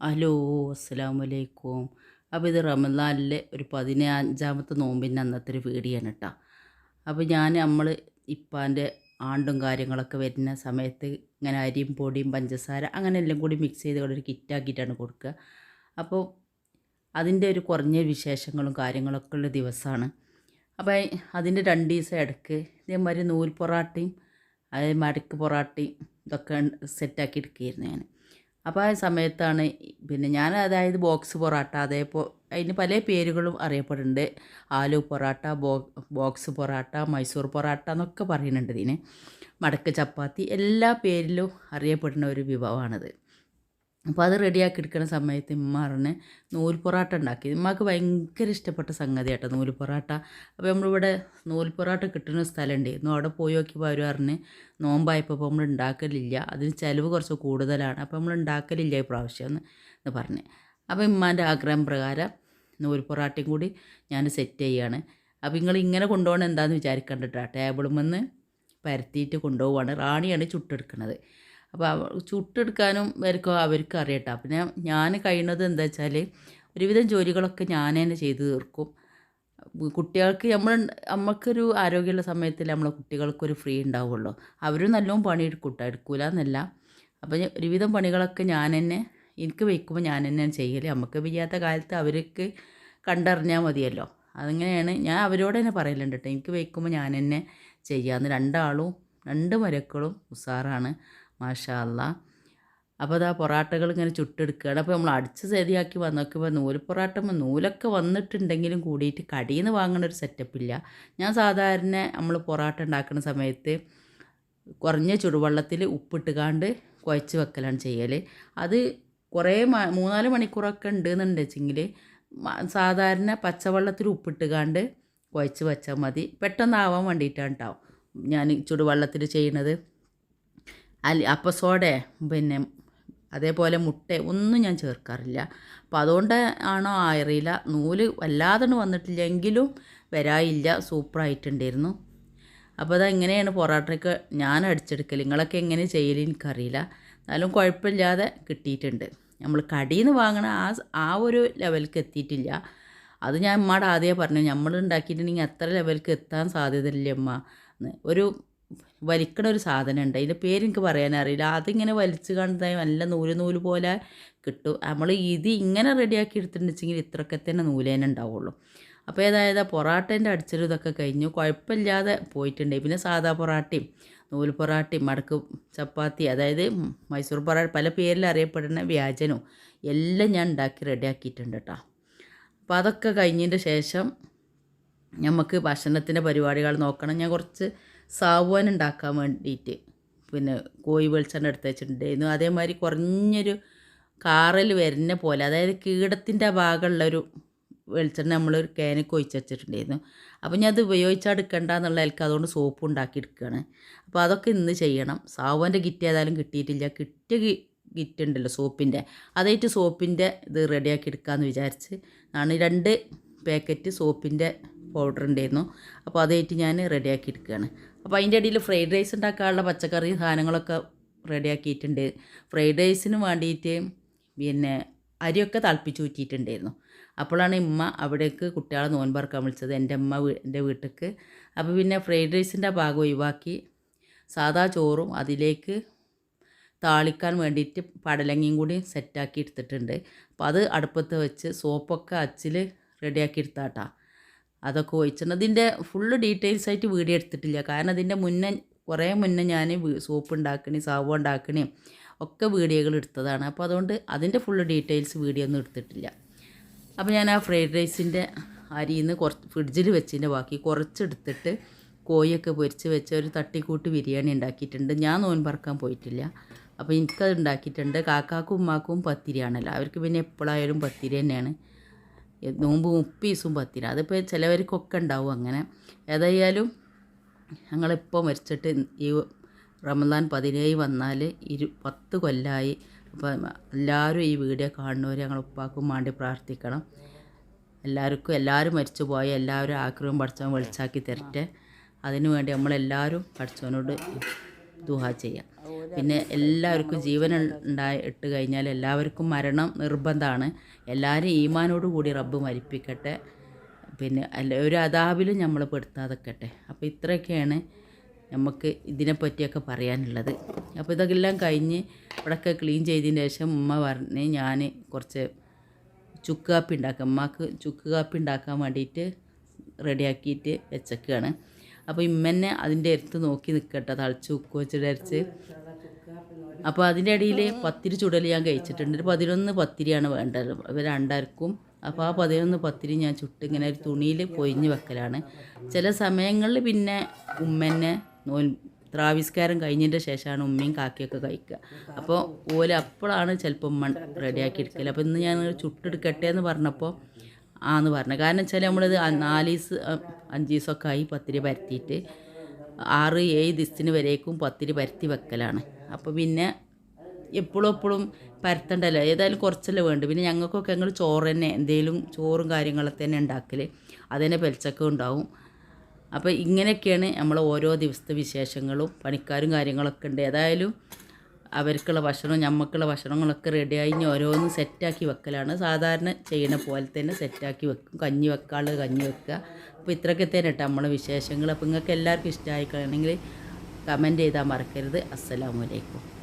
Hello അസ്സാം വലൈക്കും അപ്പോൾ ഇത് റമദാനിലെ ഒരു പതിനഞ്ചാമത്തെ നോമ്പിന്റെ അന്നത്തെ ഒരു ആണ് കേട്ടോ. അപ്പോൾ ഞാൻ നമ്മൾ ഇപ്പാന്റെ ആണ്ടും കാര്യങ്ങളൊക്കെ വരുന്ന സമയത്ത് ഇങ്ങനെ അരിയും പൊടിയും പഞ്ചസാര അങ്ങനെ എല്ലാം കൂടി മിക്സ് ചെയ്ത് ഒരു കിറ്റാക്കിയിട്ടാണ് കൊടുക്കുക. അപ്പോൾ അതിന്റെ ഒരു കുറഞ്ഞ വിശേഷങ്ങളും കാര്യങ്ങളൊക്കെ ഉള്ള ദിവസമാണ്. അപ്പോൾ അതിന്റെ രണ്ട് ദിവസം ഇടയ്ക്ക് ഇതേമാതിരി നൂൽ പൊറാട്ടയും അതേ മടക്ക് പൊറാട്ടയും ഇതൊക്കെ സെറ്റാക്കി എടുക്കുകയായിരുന്നു ഞാൻ. അപ്പോൾ ആ സമയത്താണ് പിന്നെ ഞാൻ അതായത് ബോക്സ് പൊറാട്ട അതേപോ അതിന് പല പേരുകളും അറിയപ്പെടുന്നുണ്ട്. ആലു പൊറാട്ട ബോ ബോക്സ് പൊറാട്ട മൈസൂർ പൊറാട്ട എന്നൊക്കെ പറയുന്നുണ്ട് ഇതിന്. മടക്ക് ചപ്പാത്തി എല്ലാ പേരിലും അറിയപ്പെടുന്ന ഒരു വിഭവമാണത്. അപ്പോൾ അത് റെഡിയാക്കി എടുക്കുന്ന സമയത്ത് ഇമ്മാറിനെ നൂൽ പൊറാട്ട ഉണ്ടാക്കി. ഇമ്മാക്ക് ഭയങ്കര ഇഷ്ടപ്പെട്ട സംഗതി കേട്ടോ നൂൽ പൊറാട്ട അപ്പോൾ നമ്മളിവിടെ നൂൽ പൊറാട്ട കിട്ടുന്ന സ്ഥലമുണ്ടായിരുന്നു അവിടെ പോയി അവർ പറഞ്ഞ് നോമ്പായപ്പോൾ നമ്മൾ ഉണ്ടാക്കലില്ല. അതിന് ചിലവ് കുറച്ച് കൂടുതലാണ്. അപ്പോൾ നമ്മൾ ഉണ്ടാക്കലില്ല ഈ പ്രാവശ്യം എന്ന് എന്ന് പറഞ്ഞ്. അപ്പോൾ ഇമ്മാന്റെ ആഗ്രഹം പ്രകാരം നൂൽ പൊറാട്ടയും കൂടി ഞാൻ സെറ്റ് ചെയ്യുകയാണ് അപ്പോൾ നിങ്ങൾ ഇങ്ങനെ കൊണ്ടുപോകണം എന്താണെന്ന് വിചാരിക്കണ്ടിട്ടാ ടേബിളിൽ നിന്ന് പരത്തിയിട്ട് കൊണ്ടുപോവാണ്. റാണിയാണ് ചുട്ടെടുക്കുന്നത് അപ്പോൾ ചുട്ടെടുക്കാനും വരക്കും അവർക്ക് അറിയട്ടോ പിന്നെ ഞാൻ കഴിയുന്നത് എന്താ വെച്ചാൽ ഒരുവിധം ജോലികളൊക്കെ ഞാൻ തന്നെ ചെയ്തു തീർക്കും. കുട്ടികൾക്ക് നമ്മൾ നമുക്കൊരു ആരോഗ്യമുള്ള സമയത്തിൽ നമ്മളെ കുട്ടികൾക്കൊരു ഫ്രീ ഉണ്ടാവുള്ളൂ. അവരും നല്ലോണം പണിയെടുക്കും കേട്ടോ എടുക്കൂല എന്നല്ല അപ്പം ഒരുവിധം പണികളൊക്കെ ഞാൻ തന്നെ എനിക്ക് വയ്ക്കുമ്പോൾ ഞാൻ തന്നെ ചെയ്യൽ നമുക്ക് വയ്യാത്ത കാലത്ത് അവർക്ക് കണ്ടറിഞ്ഞാൽ മതിയല്ലോ. അതിങ്ങനെയാണ് ഞാൻ അവരോട് തന്നെ പറയലുണ്ട് കേട്ടോ എനിക്ക് വയ്ക്കുമ്പോൾ ഞാൻ തന്നെ ചെയ്യാമെന്ന് രണ്ടാളും രണ്ട് മരക്കളും ഉസാറാണ്. മാഷാ അപ്പോൾ അതാ പൊറാട്ടകൾ ഇങ്ങനെ ചുട്ടെടുക്കുകയാണ് അപ്പോൾ നമ്മൾ അടിച്ച് ശരിയാക്കി വന്നോക്കുമ്പോൾ നൂൽ പൊറാട്ട നൂലൊക്കെ വന്നിട്ടുണ്ടെങ്കിലും കൂടിയിട്ട് കടിയിൽ നിന്ന് വാങ്ങേണ്ട ഒരു സെറ്റപ്പില്ല. ഞാൻ സാധാരണ നമ്മൾ പൊറാട്ട ഉണ്ടാക്കുന്ന സമയത്ത് കുറഞ്ഞ ചുടുവെള്ളത്തിൽ ഉപ്പിട്ടുകാണ്ട് കുഴച്ച് വെക്കലാണ് ചെയ്യൽ അത് കുറേ മൂന്നാൽ മണിക്കൂറൊക്കെ ഉണ്ടെന്നുണ്ട് വെച്ചെങ്കിൽ സാധാരണ പച്ചവെള്ളത്തിൽ ഉപ്പിട്ടുകാണ്ട് കുഴച്ച് വെച്ചാൽ മതി. പെട്ടെന്നാവാൻ വേണ്ടിയിട്ടാണ് കേട്ടോ ഞാൻ ചുടുവെള്ളത്തിൽ ചെയ്യണത്. അല്ല അപ്പം സോഡ പിന്നെ അതേപോലെ മുട്ട ഒന്നും ഞാൻ ചേർക്കാറില്ല. അപ്പോൾ അതുകൊണ്ട് ആണോ അറിയില്ല. നൂൽ വല്ലാതെ വന്നിട്ടില്ലെങ്കിലും വരായില്ല സൂപ്പറായിട്ടുണ്ടായിരുന്നു. അപ്പോൾ അത് എങ്ങനെയാണ് പൊറാട്ടയൊക്കെ ഞാൻ അടിച്ചെടുക്കൽ നിങ്ങളൊക്കെ എങ്ങനെ ചെയ്യൽ എനിക്കറിയില്ല. എന്നാലും കുഴപ്പമില്ലാതെ കിട്ടിയിട്ടുണ്ട്. നമ്മൾ കടിയിൽ നിന്ന് വാങ്ങണ ആ ആ ഒരു ലെവലിലേക്ക് എത്തിയിട്ടില്ല. അത് ഞാൻ അമ്മയുടെ ആദ്യമേ പറഞ്ഞു നമ്മൾ ഉണ്ടാക്കിയിട്ടുണ്ടെങ്കിൽ അത്ര ലെവലിലേക്ക് എത്താൻ സാധ്യതയില്ല അമ്മ ഒരു വലിക്കണ ഒരു സാധനം ഉണ്ട് അതിന്റെ പേര് എനിക്ക് പറയാനറിയില്ല. അതിങ്ങനെ വലിച്ചു കണ്ടാൽ നല്ല നൂൽ നൂൽ പോലെ കിട്ടും. നമ്മൾ ഇത് ഇങ്ങനെ റെഡിയാക്കി എടുത്തിട്ടുണ്ടെങ്കിൽ ഇത്രയൊക്കെ തന്നെ നൂലേനെ ഉണ്ടാവുള്ളൂ. അപ്പോൾ ഏതായത് പൊറാട്ടേന്റെ അടിച്ചലും ഇതൊക്കെ കഴിഞ്ഞു. കുഴപ്പമില്ലാതെ പോയിട്ടുണ്ട് പിന്നെ സാധാ പൊറാട്ടയും നൂൽ പൊറാട്ടയും മടക്ക് ചപ്പാത്തി അതായത് മൈസൂർ പൊറാട്ട പല പേരിൽ അറിയപ്പെടുന്ന വ്യാജനവും എല്ലാം ഞാൻ ഉണ്ടാക്കി റെഡിയാക്കിയിട്ടുണ്ട് കേട്ടോ. അപ്പോൾ അതൊക്കെ കഴിഞ്ഞതിന്റെ ശേഷം നമുക്ക് ഭക്ഷണത്തിന്റെ പരിപാടികൾ നോക്കണം. ഞാൻ കുറച്ച് സാവോൻ ഉണ്ടാക്കാൻ വേണ്ടിയിട്ട്. പിന്നെ കോഴി വെളിച്ചെണ്ണ എടുത്ത് വെച്ചിട്ടുണ്ടായിരുന്നു. അതേമാതിരി കുറഞ്ഞൊരു കാറിൽ വരുന്ന പോലെ അതായത് കീടത്തിന്റെ ഭാഗമുള്ളൊരു വെളിച്ചെണ്ണ നമ്മളൊരു ക്യാനൊക്കെ ഒഴിച്ച് വെച്ചിട്ടുണ്ടായിരുന്നു. അപ്പോൾ ഞാൻ അത് ഉപയോഗിച്ചെടുക്കണ്ട എന്നുള്ള എനിക്ക് അതുകൊണ്ട് സോപ്പ് ഉണ്ടാക്കി എടുക്കുകയാണ്. അപ്പോൾ അതൊക്കെ ഇന്ന് ചെയ്യണം. സാവുവാന്റെ കിറ്റ് ഏതായാലും കിട്ടിയിട്ടില്ല. കിറ്റ് കിറ്റ് ഉണ്ടല്ലോ സോപ്പിന്റെ. അതായിട്ട് സോപ്പിന്റെ ഇത് റെഡിയാക്കി എടുക്കാമെന്ന് വിചാരിച്ച് ആണ് രണ്ട് പാക്കറ്റ് സോപ്പിന്റെ പൗഡർ ഉണ്ടായിരുന്നു. അപ്പോൾ അതായിട്ട് ഞാൻ റെഡിയാക്കി എടുക്കുകയാണ്. അപ്പോൾ അതിന്റെ ഇടയിൽ ഫ്രൈഡ് റൈസ് ഉണ്ടാക്കാനുള്ള പച്ചക്കറി സാധനങ്ങളൊക്കെ റെഡിയാക്കിയിട്ടുണ്ട്. ഫ്രൈഡ് റൈസിന് വേണ്ടിയിട്ട് പിന്നെ അരിയൊക്കെ തിളപ്പിച്ച് ഊറ്റിയിട്ടുണ്ടായിരുന്നു. അപ്പോഴാണ് ഇമ്മ അവിടേക്ക് കുട്ടികളെ നോൻപറക്കാൻ വിളിച്ചത് എന്റെ അമ്മ എന്റെ വീട്ടിലേക്ക് അപ്പോൾ പിന്നെ ഫ്രൈഡ് റൈസിന്റെ ഭാഗം ഒഴിവാക്കി സാദാ ചോറും അതിലേക്ക് താളിക്കാൻ വേണ്ടിയിട്ട് പടലങ്ങയും കൂടി സെറ്റാക്കി എടുത്തിട്ടുണ്ട്. അപ്പോൾ അത് അടുപ്പത്ത് വെച്ച് സോപ്പൊക്കെ അച്ചിൽ റെഡിയാക്കി എടുത്താട്ടാ. അതൊക്കെ ഒഴിച്ചിട്ടുണ്ട് അതിന്റെ ഫുള്ള് ഡീറ്റെയിൽസ് ആയിട്ട് വീഡിയോ എടുത്തിട്ടില്ല. കാരണം അതിന്റെ മുന്നേ കുറേ മുന്നേ ഞാൻ സോപ്പ് ഉണ്ടാക്കണേ സാവോ ഉണ്ടാക്കണേ ഒക്കെ വീഡിയോകൾ എടുത്തതാണ്. അപ്പോൾ അതുകൊണ്ട് അതിന്റെ ഫുള്ള് ഡീറ്റെയിൽസ് വീഡിയോ ഒന്നും എടുത്തിട്ടില്ല. അപ്പോൾ ഞാൻ ആ ഫ്രൈഡ് റൈസിന്റെ അരിയിൽ നിന്ന് കുറച്ച് ഫ്രിഡ്ജിൽ വെച്ചതിന്റെ ബാക്കി കുറച്ചെടുത്തിട്ട് കോഴിയൊക്കെ പൊരിച്ച് വെച്ച് ഒരു തട്ടിക്കൂട്ട് ബിരിയാണി ഉണ്ടാക്കിയിട്ടുണ്ട്. ഞാൻ നോൻപറക്കാൻ പോയിട്ടില്ല. അപ്പോൾ എനിക്കത് ഉണ്ടാക്കിയിട്ടുണ്ട്. കാക്കാക്കും ഉമ്മാക്കും പത്തിരിയാണല്ലോ അവർക്ക് പിന്നെ എപ്പോഴായാലും പത്തിരി തന്നെയാണ്. നോമ്പ് മുപ്പീസും പത്തിരി. അതിപ്പോൾ ചിലവർക്കൊക്കെ ഉണ്ടാവും അങ്ങനെ. ഏതായാലും ഞങ്ങളിപ്പോൾ മരിച്ചിട്ട് ഈ റമദാൻ പതിനേഴ് വന്നാൽ ഇരു പത്ത് കൊല്ലമായി അപ്പോൾ എല്ലാവരും ഈ വീഡിയോ കാണുന്നവർ ഞങ്ങൾ ഉപ്പാക്കും വേണ്ടി പ്രാർത്ഥിക്കണം. എല്ലാവർക്കും എല്ലാവരും മരിച്ചു പോയ എല്ലാവരും ആഗ്രഹം പഠിച്ചവൻ വെളിച്ചാക്കി തരട്ടെ. അതിനുവേണ്ടി നമ്മളെല്ലാവരും പഠിച്ചവനോട് ദുഹ ചെയ്യാം. പിന്നെ എല്ലാവർക്കും ജീവൻ ഉണ്ടായി ഇട്ട് കഴിഞ്ഞാൽ എല്ലാവർക്കും മരണം നിർബന്ധമാണ്. എല്ലാവരും ഈമാനോട് കൂടി റബ്ബ് മരിപ്പിക്കട്ടെ. പിന്നെ അല്ല ഒരു അതാപിലും നമ്മൾ പെടുത്താതെക്കട്ടെ. അപ്പോൾ ഇത്രയൊക്കെയാണ് നമുക്ക് ഇതിനെപ്പറ്റിയൊക്കെ പറയാനുള്ളത്. അപ്പോൾ ഇതെല്ലാം കഴിഞ്ഞ് ഇവിടെയൊക്കെ ക്ലീൻ ചെയ്തതിന് ശേഷം ഉമ്മ പറഞ്ഞ് ഞാൻ കുറച്ച് ചുക്ക് കാപ്പി ഉണ്ടാക്കാം. ഉമ്മാക്ക് ചുക്ക് കാപ്പി ഉണ്ടാക്കാൻ വേണ്ടിയിട്ട് റെഡിയാക്കിയിട്ട് വെച്ചേക്കാണ്. അപ്പോൾ ഇമ്മന്നെ അതിന്റെ അടുത്ത് നോക്കി നിൽക്കട്ടെ തളിച്ച് ഉക്ക് വെച്ചിട്ട് അരച്ച്. അപ്പോൾ അതിന്റെ ഇടയിൽ പത്തിരി ചുടൽ ഞാൻ കഴിച്ചിട്ടുണ്ട്. ഒരു പതിനൊന്ന് പത്തിരിയാണ് വേണ്ടത്. ഇവർ രണ്ടാർക്കും അപ്പോൾ ആ പതിനൊന്ന് പത്തിരി ഞാൻ ചുട്ട് ഇങ്ങനെ ഒരു തുണിയിൽ പൊയിഞ്ഞ് വെക്കലാണ്. ചില സമയങ്ങളിൽ പിന്നെ ഉമ്മന്നെ നോൽ ത്രാവിസ്കാരം കഴിഞ്ഞതിന്റെ ശേഷമാണ് ഉമ്മയും കാക്കിയൊക്കെ കഴിക്കുക. അപ്പോൾ ഓല അപ്പോഴാണ് ചിലപ്പോൾ ഉമ്മ റെഡിയാക്കി എടുക്കൽ അപ്പോൾ ഇന്ന് ഞാൻ ചുട്ടെടുക്കട്ടെ എന്ന് പറഞ്ഞപ്പോൾ ആന്ന് പറഞ്ഞു. കാരണം വെച്ചാൽ നമ്മളിത് നാല് ദിവസം അഞ്ച് ദിവസമൊക്കെ ആയി പത്തിരി പരത്തിയിട്ട് ആറ് ഏഴ് ദിവസത്തിന് വരേക്കും പത്തിരി പരത്തി വെക്കലാണ്. അപ്പോൾ പിന്നെ എപ്പോഴും എപ്പോഴും പരത്തണ്ടല്ലോ. ഏതായാലും കുറച്ചല്ലേ വേണ്ടു. പിന്നെ ഞങ്ങൾക്കൊക്കെ ഞങ്ങൾ ചോറ് തന്നെ എന്തെങ്കിലും ചോറും കാര്യങ്ങളൊക്കെ തന്നെ ഉണ്ടാക്കൽ അതുതന്നെ പെലച്ചക്ക ഉണ്ടാവും. അപ്പോൾ ഇങ്ങനെയൊക്കെയാണ് നമ്മൾ ഓരോ ദിവസത്തെ വിശേഷങ്ങളും പണിക്കാരും കാര്യങ്ങളൊക്കെ ഉണ്ട്. ഏതായാലും അവർക്കുള്ള ഭക്ഷണവും ഞമ്മക്കുള്ള ഭക്ഷണങ്ങളൊക്കെ റെഡിയായി ഇനി ഓരോന്നും സെറ്റാക്കി വെക്കലാണ്. സാധാരണ ചെയ്യണ പോലെ തന്നെ സെറ്റാക്കി വെക്കും. കഞ്ഞി വെക്കാനുള്ളത് കഞ്ഞി വെക്കുക. അപ്പോൾ ഇത്രയൊക്കെ തന്നെ കേട്ടോ നമ്മളെ വിശേഷങ്ങൾ അപ്പോൾ നിങ്ങൾക്ക് എല്ലാവർക്കും ഇഷ്ടമായിക്കണമെങ്കിൽ കമന്റ് ചെയ്താൽ മറക്കരുത്. അസ്സലാമലൈക്കും